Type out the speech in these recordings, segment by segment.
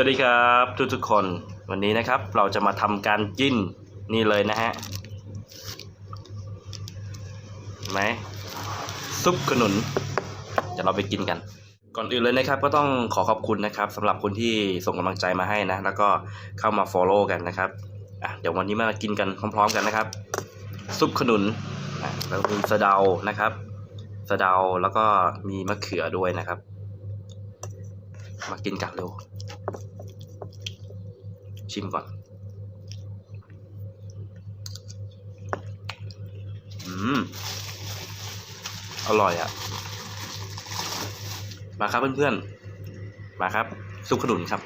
วัสดีครับทุกทุกๆคนวันนี้นะครับเราจะมาทำการจิ้นนี่เลยนะฮะเห็นไหมซุปขนุนเดี๋ยวเราไปกินกัน ก่อนอื่นเลยนะครับ ก็ต้องขอขอบคุณนะครับสำหรับคนที่ส่งกำลังใจมาให้นะ แล้วก็เข้ามา Follow กันนะครับอะเดี๋ยววันนี้มากินกันพร้อมๆกันนะครับ ซุปขนุนอะแล้วมีสะเดานะครับสะเดาแล้วก็มีมะเขือด้วยนะครับ มากินกันเร็ว ชิมก่อน อืม อร่อยอะ่ะ มาครับเพื่อนๆ มาครับ ซุปขนุนครับ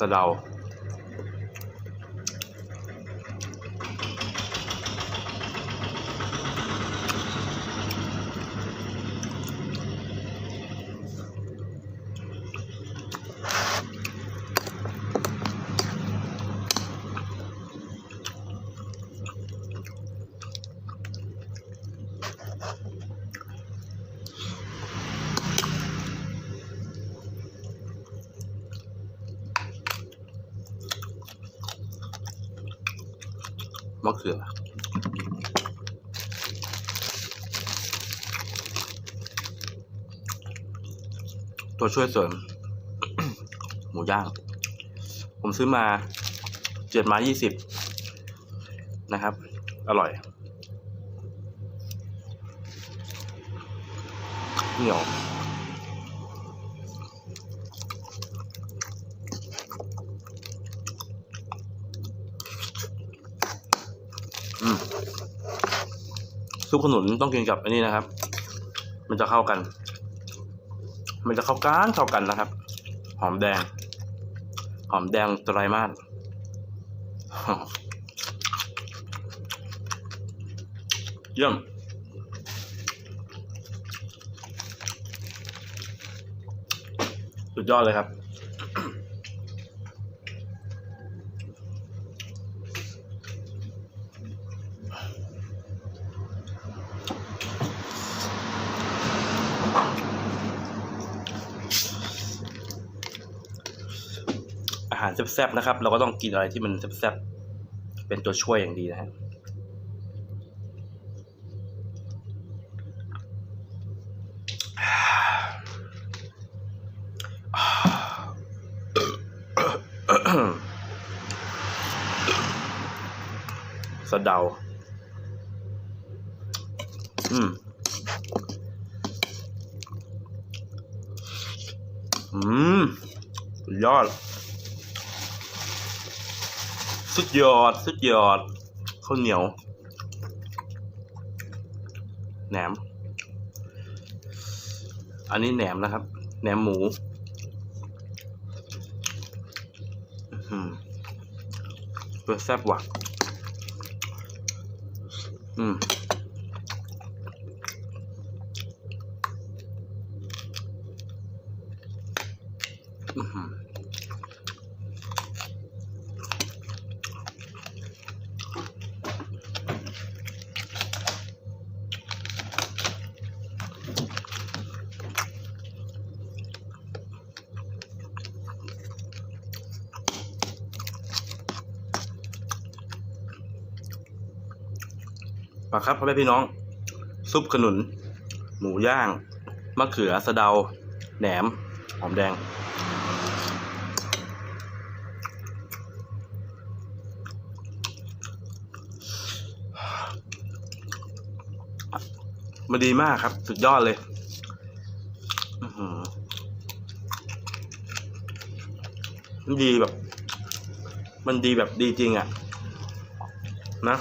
สะเดา มะเขือตัวช่วยเสริมหมูย่าง ผมซื้อมาเจ็ดไม้ยี่สิบนะครับ อร่อย เหนียว ซุปขนุนต้องกินกับอันนี้นะครับ มันจะเข้ากัน มันจะเข้ากันเข้ากันนะครับ หอมแดง หอมแดงไตรมาสเยี่ยมสุดยอดเลยครับ แซ่บๆนะครับ เราก็ต้องกินอะไรที่มันแซ่บๆเป็นตัวช่วยอย่างดีนะฮะสะเดา อืม อืม ยอด สุดยอด สุดยอดข้าวเหนียวแหนม อันนี้แหนมนะครับ แหนมหมูอื้อหือเพื่อแซ่บว่ะอืม มาครับพ่อแม่พี่น้อง ซุปขนุน หมูย่าง มะเขือสะเดา แหนม หอมแดงมันดีมากครับ สุดยอดเลยมันดีแบบ มันดีแบบดีจริงอะ่ะ นะ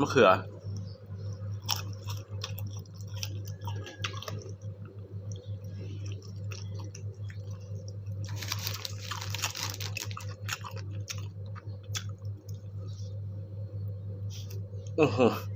มะเขือโอ้โหโ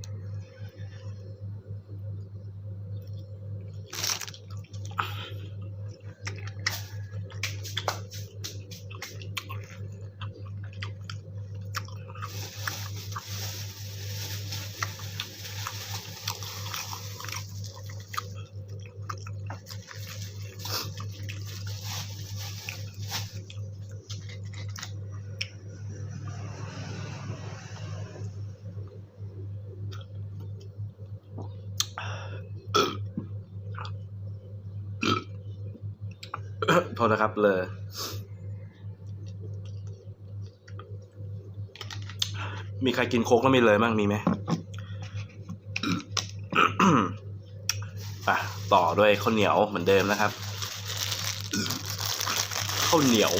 ทษนะครับเลยมีใครกินโค้กแล้วมีเลยบ้งมีไหมอะต่อด้วยข้าวเหนียวเหมือนเดิมนะครับ ข้าวเหนียว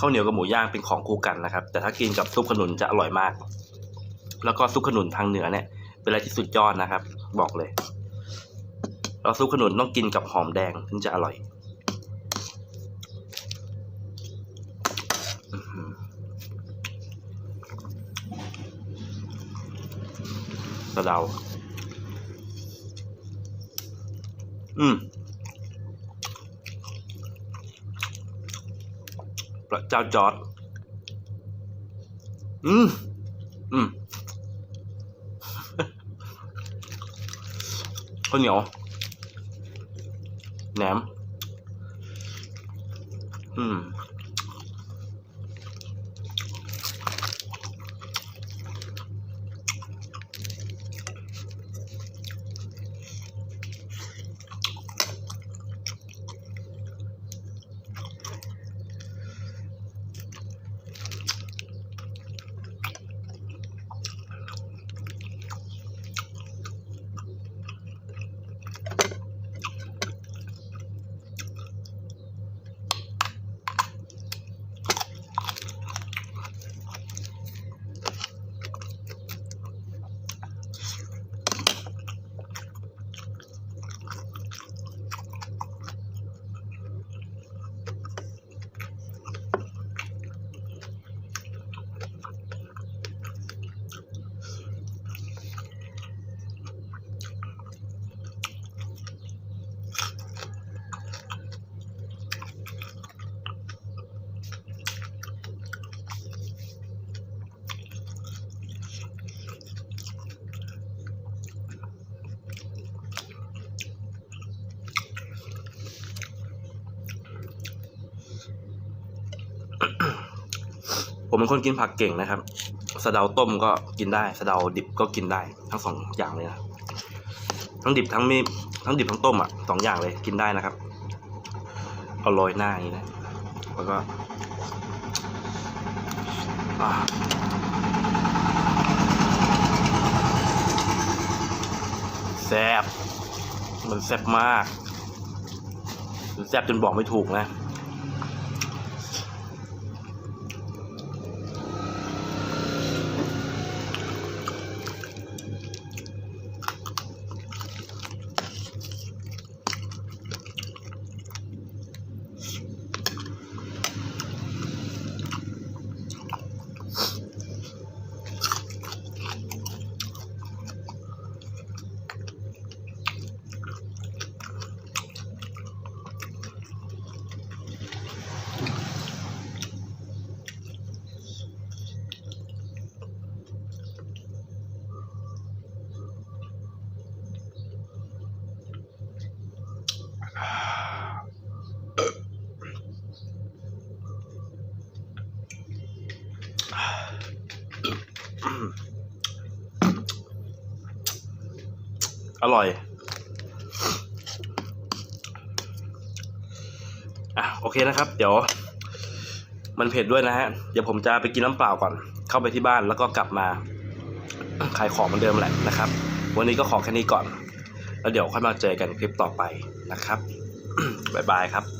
ข้าวเหนียวกับหมูย่างเป็นของคู่กันนะครับ แต่ถ้ากินกับซุปขนุนจะอร่อยมาก แล้วก็ซุปขนุนทางเหนือเนี่ย เป็นอะไรที่สุดยอดนะครับ บอกเลย แล้วซุปขนุนต้องกินกับหอมแดงถึงจะอร่อยสะเดาอืมพระเจ้าจอด อืม อืมข้าวเหนียว แหนม อืม ผมเป็นคนกินผักเก่งนะครับ สะเดาต้มก็กินได้ สะเดาดิบก็กินได้ ทั้งสองอย่างเลยนะทั้งดิบทั้งมีทั้งดิบทั้งต้มอะสองอย่างเลยกินได้นะครับ เอาโรยหน้าอย่างนี้นะ แล้วก็แซ่บมันแซ่บมากแซ่บจนบอกไม่ถูกนะ อร่อย อะโอเคนะครับ เดี๋ยว มันเผ็ดด้วยนะฮะ เดี๋ยวผมจะไปกินน้ำเปล่าก่อน เข้าไปที่บ้านแล้วก็กลับมา ขายของเหมือนเดิมแหละนะครับ วันนี้ก็ขอแค่นี้ก่อน แล้วเดี๋ยวค่อยมาเจอกันคลิปต่อไปนะครับ บ๊ายบายครับ